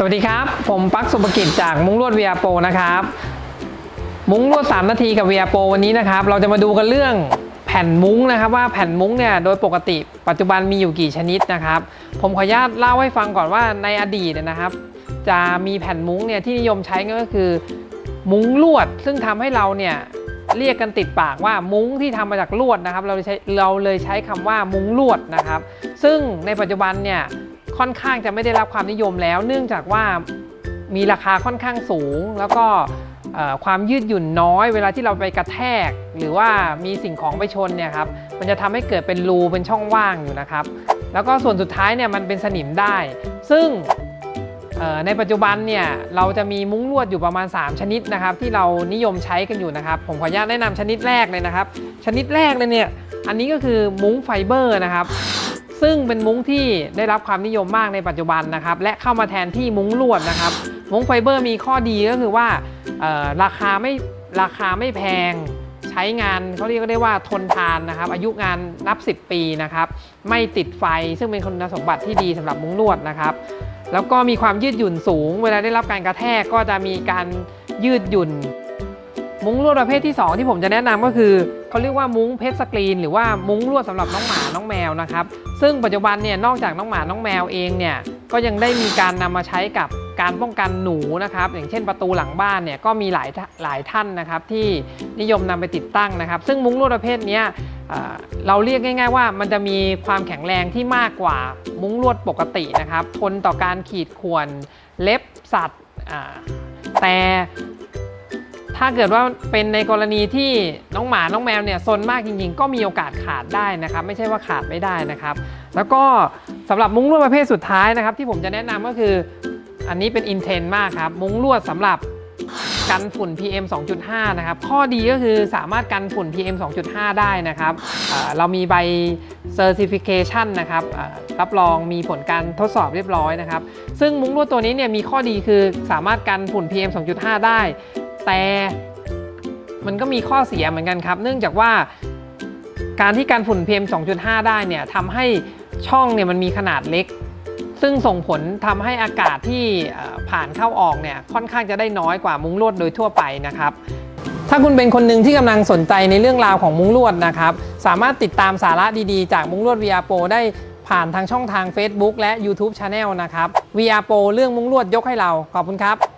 สวัสดีครับ ผมปักสุภกิจจากมุ้งลวด VR Pro นะครับ มุ้งลวด 3 นาทีกับ VR Pro วันนี้นะครับ เราจะมาดูกันเรื่องแผ่นมุ้งนะครับว่าแผ่นมุ้งเนี่ยโดยปกติปัจจุบันมีอยู่กี่ชนิดนะครับ ผมขออนุญาตเล่าให้ฟังก่อนว่าในอดีตนะครับ จะมีแผ่นมุ้งเนี่ยที่นิยมใช้ก็คือ มุ้งลวด ซึ่งทำให้เราเนี่ยเรียกกันติดปากว่ามุ้งที่ทำมาจากลวดนะครับ เราเลยใช้เราเลยใช้คำว่ามุ้งลวดนะครับ ซึ่งในปัจจุบันเนี่ย ค่อนข้างจะไม่ได้รับความนิยมแล้ว เนื่องจากว่ามีราคาค่อนข้างสูง แล้วก็ความยืดหยุ่นน้อย เวลาที่เราไปกระแทก หรือว่ามีสิ่งของไปชนเนี่ยครับมันจะทำให้เกิดเป็นรูเป็นช่องว่างอยู่นะครับ แล้วก็ส่วนสุดท้ายเนี่ยมันเป็นสนิมได้ ซึ่งในปัจจุบันเนี่ยเราจะมีมุ้งลวดอยู่ประมาณ 3 ชนิดนะครับ ที่เรานิยมใช้กันอยู่นะครับ ผมขออนุญาตแนะนำชนิดแรกเลยนะครับ ชนิดแรกเลยเนี่ยอันนี้ก็คือมุ้งไฟเบอร์นะครับ ซึ่งเป็นมุ้งที่ได้รับความนิยมมากในปัจจุบันนะครับ และเข้ามาแทนที่มุ้งลวดนะครับ มุ้งไฟเบอร์มีข้อดีก็คือว่าราคาไม่ราคาไม่แพงใช้งานเขาเรียกได้ว่าทนทานนะครับ อายุงานนับ 10 ปีนะครับ ไม่ติดไฟซึ่งเป็นคุณสมบัติที่ดีสำหรับมุ้งลวดนะครับ แล้วก็มีความยืดหยุ่นสูง เวลาได้รับการกระแทกก็จะมีการยืดหยุ่น มุ้งลวดประเภทที่ 2 ที่ผมจะแนะนำก็คือ เขาเรียกว่ามุ้งเพชรสกรีน หรือว่ามุ้งลวดสำหรับน้องหมาน้องแมวนะครับซึ่งปัจจุบันเนี่ยนอกจากน้องหมาน้องแมวเองเนี่ยก็ยังได้มีการนำมาใช้กับการป้องกันหนูนะครับอย่างเช่นประตูหลังบ้านเนี่ยก็มีหลายหลายท่านนะครับที่นิยมนำไปติดตั้งนะครับ ซึ่งมุ้งลวดประเภทนี้เราเรียกง่าย ๆ ว่ามันจะมีความแข็งแรงที่มากกว่ามุ้งลวดปกตินะครับทนต่อการขีดข่วนเล็บสัตว์แต่ ถ้าเกิดว่าเป็นในกรณีที่น้องหมา น้องแมวเนี่ยซนมากจริง ๆ ก็มีโอกาสขาดได้นะครับ ไม่ใช่ว่าขาดไม่ได้นะครับ แล้วก็สำหรับมุ้งลวดประเภทสุดท้ายนะครับ ที่ผมจะแนะนำก็คือ อันนี้เป็นอินเทนมากครับ มุ้งลวดสำหรับกันฝุ่น PM 2.5 นะครับ ข้อดีก็คือสามารถกันฝุ่น PM 2.5 ได้นะครับ เรามีใบ Certification นะครับ รับรองมีผลการทดสอบเรียบร้อยนะครับ ซึ่งมุ้งลวดตัวนี้เนี่ยมีข้อดีคือสามารถกันฝุ่น PM 2.5 ได้ แต่มันก็มีข้อเสียเหมือนกันครับ เนื่องจากว่าการที่การฝุ่น PM 2.5 ได้เนี่ยทำให้ช่องเนี่ยมันมีขนาดเล็ก ซึ่งส่งผลทำให้อากาศที่ผ่านเข้าออกเนี่ยค่อนข้างจะได้น้อยกว่ามุ้งลวดโดยทั่วไปนะครับ ถ้าคุณเป็นคนหนึ่งที่กำลังสนใจในเรื่องราวของมุ้งลวดนะครับ สามารถติดตามสาระดีๆ จากมุ้งลวด VR Pro ได้ผ่านทางช่องทาง Facebook และ YouTube Channel นะครับ VR Pro เรื่องมุ้งลวดยกให้เรา ขอบคุณครับ